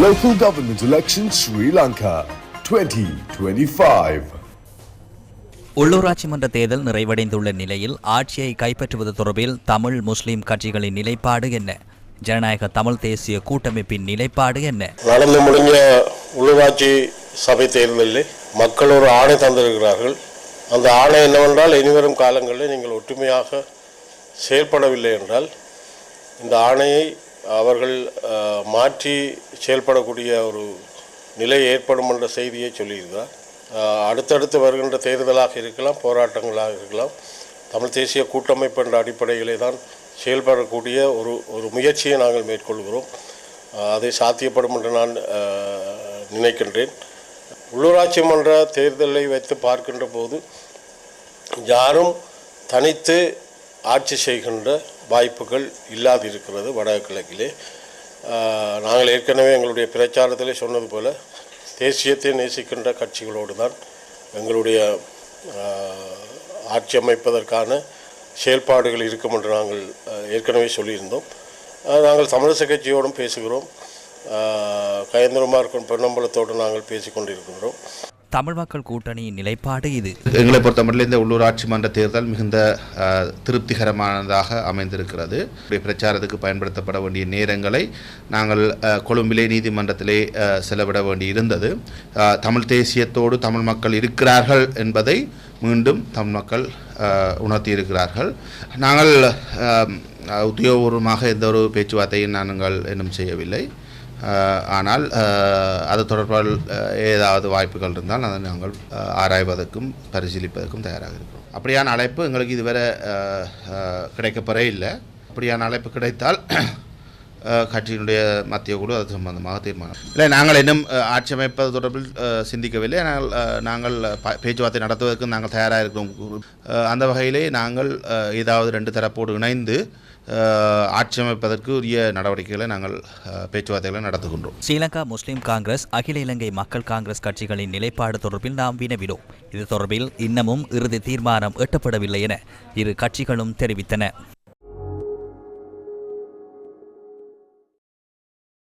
Local Government Elections Sri Lanka 2025. உள்ளூராட்சி மன்ற தேர்தல் நிறைவடைந்துள்ள நிலையில் ஆட்சியை கைப்பற்றுவது தொடர்பில் தமிழ் முஸ்லிம் கட்சிகளின் நிலைப்பாடு என்ன? ஜனநாயக தமிழ் தேசிய கூட்டமைப்பின் நிலைப்பாடு என்ன? நடந்து முடிஞ்ச உள்ளூராட்சி சபை தேர்தலில் மக்கள் ஒரு ஆணை தந்திருக்கிறார்கள். அந்த ஆணை என்னவென்றால் இனிவரும் காலங்களில் நீங்கள் ஒற்றுமையாக செயல்படவில்லை என்றால் இந்த ஆணையை அவர்கள் மாற்றி செயல்படக்கூடிய ஒரு நிலை ஏற்படும் என்ற செய்தியை சொல்லியிருக்கிறார். அடுத்தடுத்து வருகின்ற தேர்தலாக இருக்கலாம் போராட்டங்களாக இருக்கலாம் தமிழ் தேசிய கூட்டமைப்பு என்ற அடிப்படையிலே தான் செயல்படக்கூடிய ஒரு ஒரு முயற்சியை நாங்கள் மேற்கொள்கிறோம். அதை சாத்தியப்படும் என்று நான் நினைக்கின்றேன். உள்ளூராட்சி மன்ற தேர்தலை வைத்து பார்க்கின்ற போது யாரும் தனித்து ஆட்சி செய்கின்ற வாய்ப்புகள் இல்லாதிருக்கிறது வடகிழக்கிலே. நாங்கள் ஏற்கனவே எங்களுடைய பிரச்சாரத்திலே சொன்னது போல் தேசியத்தை நேசிக்கின்ற கட்சிகளோடு தான் எங்களுடைய ஆட்சி அமைப்பதற்கான செயல்பாடுகள் இருக்கும் என்று நாங்கள் ஏற்கனவே சொல்லியிருந்தோம். நாங்கள் தமிழிசை கட்சியோடும் பேசுகிறோம். கயந்திரமாக இருக்கும் பெண்ணம்பலத்தோடு நாங்கள் பேசிக்கொண்டிருக்கின்றோம். தமிழ் மக்கள் கூட்டணியின் நிலைப்பாடு இது. எங்களை பொறுத்தமட்டில் இந்த உள்ளூராட்சி மன்ற தேர்தல் மிகுந்த திருப்திகரமானதாக அமைந்திருக்கிறது. பிரச்சாரத்துக்கு பயன்படுத்தப்பட வேண்டிய நேரங்களை நாங்கள் கொழும்பிலே நீதிமன்றத்திலே செலவிட வேண்டி இருந்தது தமிழ் தேசியத்தோடு தமிழ் மக்கள் இருக்கிறார்கள் என்பதை மீண்டும் தமிழ் மக்கள் உணர்த்தியிருக்கிறார்கள். நாங்கள் உத்தியோகபூர்வமாக எந்த ஒரு பேச்சுவார்த்தையும் நாங்கள் இன்னும் செய்யவில்லை. ஆனால் அது தொடர்பால் ஏதாவது வாய்ப்புகள் இருந்தால் அதை நாங்கள் ஆராய்வதற்கும் பரிசீலிப்பதற்கும் தயாராக இருக்கிறோம். அப்படியான அழைப்பு எங்களுக்கு இதுவரை கிடைக்கப்பெற இல்லை. அப்படியான அழைப்பு கிடைத்தால் கட்சியினுடைய மத்திய குழு அது சம்பந்தமாக தீர்மானம் இல்லை நாங்கள் இன்னும் ஆட்சி அமைப்பது தொடர்பில் சிந்திக்கவில்லை ஆனால் நாங்கள் பேச்சுவார்த்தை நடத்துவதற்கு நாங்கள் தயாராக இருக்கிறோம் அந்த வகையிலே நாங்கள் ஏதாவது ரெண்டு தரப்போடு இணைந்து ஆட்சி அமைப்பதற்கு உரிய நடவடிக்கைகளை நாங்கள் பேச்சுவார்த்தைகளை நடத்துகின்றோம் ஸ்ரீலங்கா முஸ்லிம் காங்கிரஸ் அகில இலங்கை மக்கள் காங்கிரஸ் கட்சிகளின் நிலைப்பாடு தொடர்பில் நாம் வினவினோம் இது தொடர்பில் இன்னமும் இறுதி தீர்மானம் எட்டப்படவில்லை என இரு கட்சிகளும் தெரிவித்தன